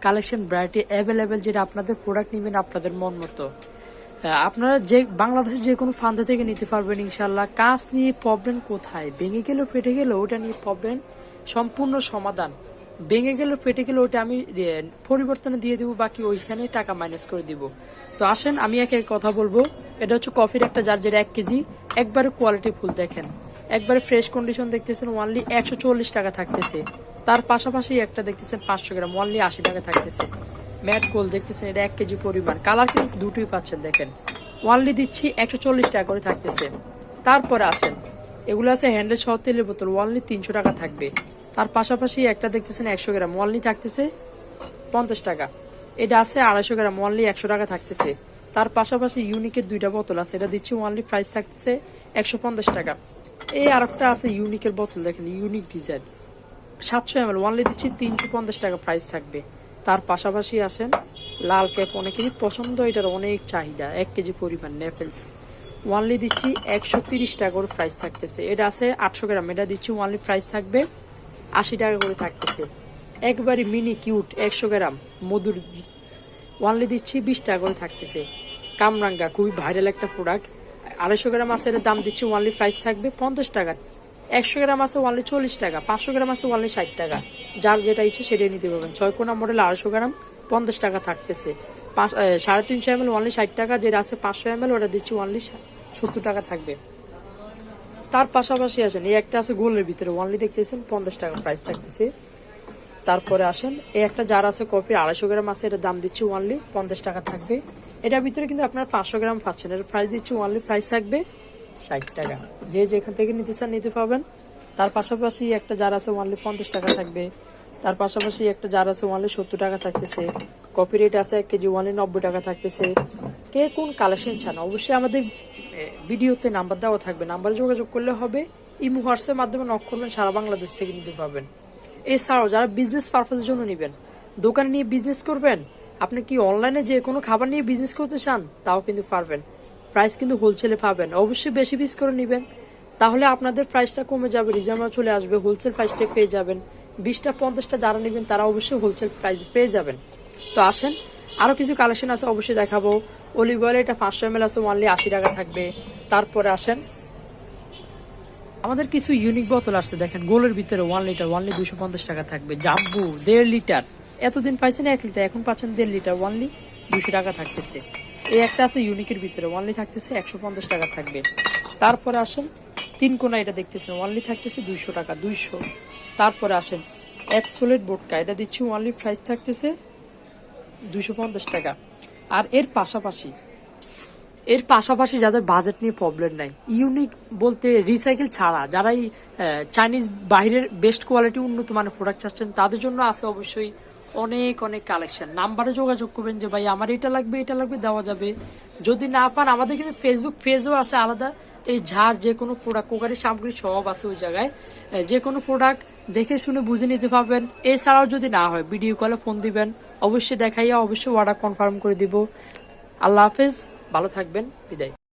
Collection variety available যেটা আপনাদের product নেবেন আপনাদের মন মতো। আপনারা যে বাংলাদেশের যে কোনো ফান্দে থেকে নিতে পারবেন ইনশাল্লাহ কাজ নিয়ে প্রবলেম কোথায়? ভেঙে গেলেও, পেটে গেলেও, ওটা নিয়ে প্রবলেম সম্পূর্ণ সমাধান। ভেঙে গেল, ফেটে গেলে, ওটা আমি পরিবর্তনে দিয়ে দিব, বাকি ওইখানে টাকা মাইনাস করে দিব। তো আসেন, আমি একে এক কথা বলব। এটা হচ্ছে কফির একটা জার যেটা এক কেজি। একবারে কোয়ালিটি ফুল, দেখেন। একবারে ফ্রেশ কন্ডিশন দেখতেছেন ওয়ানলি একশো চল্লিশ টাকা থাকতেছে। তার পাশাপাশি একটা দেখতেছেন, পাঁচশো গ্রাম ওয়ানলি আশি টাকা থাকতেছে। ম্যাট গোল, দেখতেছেন, এটা এক কেজি পরিমাণ। কালার কিন্তু দুটোই পাচ্ছেন, দেখেন। ওয়ানলি দিচ্ছি একশো চল্লিশ টাকা করে থাকতেছে। তারপরে আসেন, এগুলো আছে হ্যান্ডেল সহ তেলের বোতল ওয়ানলি তিনশো টাকা থাকবে। তার পাশাপাশি একটা দেখতেছেন একশো গ্রাম ওয়ানলি থাকতেছে পঞ্চাশ টাকা। এটা আছে আড়াইশো গ্রাম ওয়ানলি একশো টাকা থাকতেছে। তার পাশাপাশি ইউনিকের দুইটা বোতল আছে। এটা দিচ্ছি ওয়ানলি প্রাইস থাকতেছে একশো পঞ্চাশ টাকা। এই আর একটা আছে ইউনিকের বোতল, দেখেন ইউনিক ডিজাইন সাতশো এম এল ওয়ানলি দিচ্ছি তিনশো পঞ্চাশ টাকা প্রাইস থাকবে। তার পাশাপাশি আসেন লাল ক্যাপ, অনেকেরই পছন্দ, এটার অনেক চাহিদা, এক কেজি পরিমাণ নেফেলস ওয়ানলি দিচ্ছি একশো তিরিশ টাকা করে প্রাইস থাকতেছে। এটা আছে আটশো গ্রাম, এটা দিচ্ছি ওয়ানলি প্রাইস থাকবে আশি টাকা করে থাকতেছে। একবারে মিনি কিউট একশো গ্রাম, মধুর ওয়ানলি দিচ্ছি বিশ টাকা করে থাকতেছে। কামরাঙ্গা, খুবই ভাইরাল একটা প্রোডাক্ট আড়াইশো গ্রাম এটার দাম দিচ্ছি ওয়ানলি প্রাইস থাকবে পঞ্চাশ টাকা। একশো গ্রাম আছে ওয়ানলি চল্লিশ টাকা, পাঁচশো গ্রাম আছে ওয়ানলি ষাট টাকা। যার যেটা ইচ্ছে সেটাই নিতে পারবেন। ছয় কোনা মডেল আড়াইশো গ্রাম পঞ্চাশ টাকা থাকতেছে। পাঁচ সাড়ে তিনশো এম এল ওয়ানলি ষাট টাকা, যেটা আছে পাঁচশো এম এল, ওটা দিচ্ছি ওয়ানলি সত্তর টাকা থাকবে। তার পাশাপাশি আসেন, এই একটা আছে গোলের ভিতরে ওয়ানলি দেখতেছেন, পঞ্চাশ টাকা প্রাইস থাকতেছে। তারপরে আসেন, এই একটা যার আছে কপি, আড়াইশো গ্রাম আছে, এটার দাম দিচ্ছি ওয়ানলি পঞ্চাশ টাকা থাকবে। এটার ভিতরে কিন্তু আপনার পাঁচশো গ্রাম পাচ্ছেন এর প্রাইস দিচ্ছি ওয়ানলি প্রাইস থাকবে ষাট টাকা। যে যেখান থেকে নিতে চান, নিতে পাবেন তার পাশাপাশি একটা যার আছে ওয়ানলি পঞ্চাশ টাকা থাকবে। তার পাশাপাশি একটা যার আছে ওয়ানলি সত্তর টাকা থাকতেছে। কপি রেট আছে এক কেজি ওয়ানলি নব্বই টাকা থাকতেছে। কে কোন কালেকশন চান? অবশ্যই আমাদের ভিডিওতে নাম্বার দেওয়া থাকবে। নাম্বারে যোগাযোগ করলে হবে। ইমো হোয়াটসঅ্যাপ মাধ্যমে নক করবেন, সারা বাংলাদেশ থেকে নিতে পারবেন। এছাড়াও যারা বিজনেস পারপাসের জন্য নেবেন, দোকানে নিয়ে বিজনেস করবেন, আপনি কি অনলাইনে যে কোনো খাবার নিয়ে বিজনেস করতে চান, তাও কিন্তু পারবেন। প্রাইস কিন্তু হোলসেলে পাবেন। অবশ্যই বেশি পিস করে নেবেন। তাহলে আপনাদের প্রাইসটা কমে যাবে রিজার্ভ চলে আসবে হোলসেল প্রাইসটা পেয়ে যাবেন। বিশটা, পঞ্চাশটা যারা নেবেন, তারা অবশ্যই হোলসেল প্রাইস পেয়ে যাবেন। তো আসেন আরও কিছু কালেকশন আছে, অবশ্যই দেখাবো। অলিভ অয়েল এটা পাঁচশো এম আছে ওয়ানলি আশি টাকা থাকবে। তারপরে আসেন। আমাদের কিছু ইউনিক বোতল আসছে দেখেন, গোলের ভিতরে ওয়ান লিটার ওয়ানলি দুশো পঞ্চাশ টাকা থাকবে। জাম্বু, দেড় লিটার এতদিন পাইছেন এক লিটার এখন পাচ্ছেন দেড় লিটার ওয়ানলি দুশো টাকা থাকতেছে। এই একটা আছে ইউনিকের ভিতরে ওয়ানলি থাকতেছে একশো পঞ্চাশ টাকা থাকবে। তারপরে আসেন, তিন কোনা এটা দেখতেছেন ওয়ানলি থাকতেছে দুইশো টাকা, দুইশো। তারপরে আসেন অ্যাপসোলেট বোটকা এটা দিচ্ছি ওয়ানলি প্রাইস থাকতেছে দুইশো পঞ্চাশ টাকা। আর এর পাশাপাশি এর পাশাপাশি যাদের বাজেট নিয়ে প্রবলেম নাই ইউনিক বলতে রিসাইকেল ছাড়া যারাই চাইনিজ বাইরের বেস্ট কোয়ালিটি উন্নত মানের প্রোডাক্ট চাচ্ছেন, তাদের জন্য আছে অবশ্যই অনেক অনেক কালেকশন নাম্বারে যোগাযোগ করবেন যে, ভাই, আমার এটা লাগবে এটা লাগবে, দেওয়া যাবে। যদি না পান, আমাদের কিন্তু ফেসবুক পেজও আছে আলাদা। এই ঝাড় যে কোনো প্রোডাক্ট কোকারি সামগ্রী সব আছে ওই জায়গায়। যে কোনো প্রোডাক্ট দেখে শুনে বুঝে নিতে পারবেন। এছাড়াও যদি না হয় ভিডিও কলে ফোন দিবেন। অবশ্যই দেখাইয়া অবশ্যই অর্ডার কনফার্ম করে দিব। আল্লাহ হাফেজ ভালো থাকবেন বিদায়।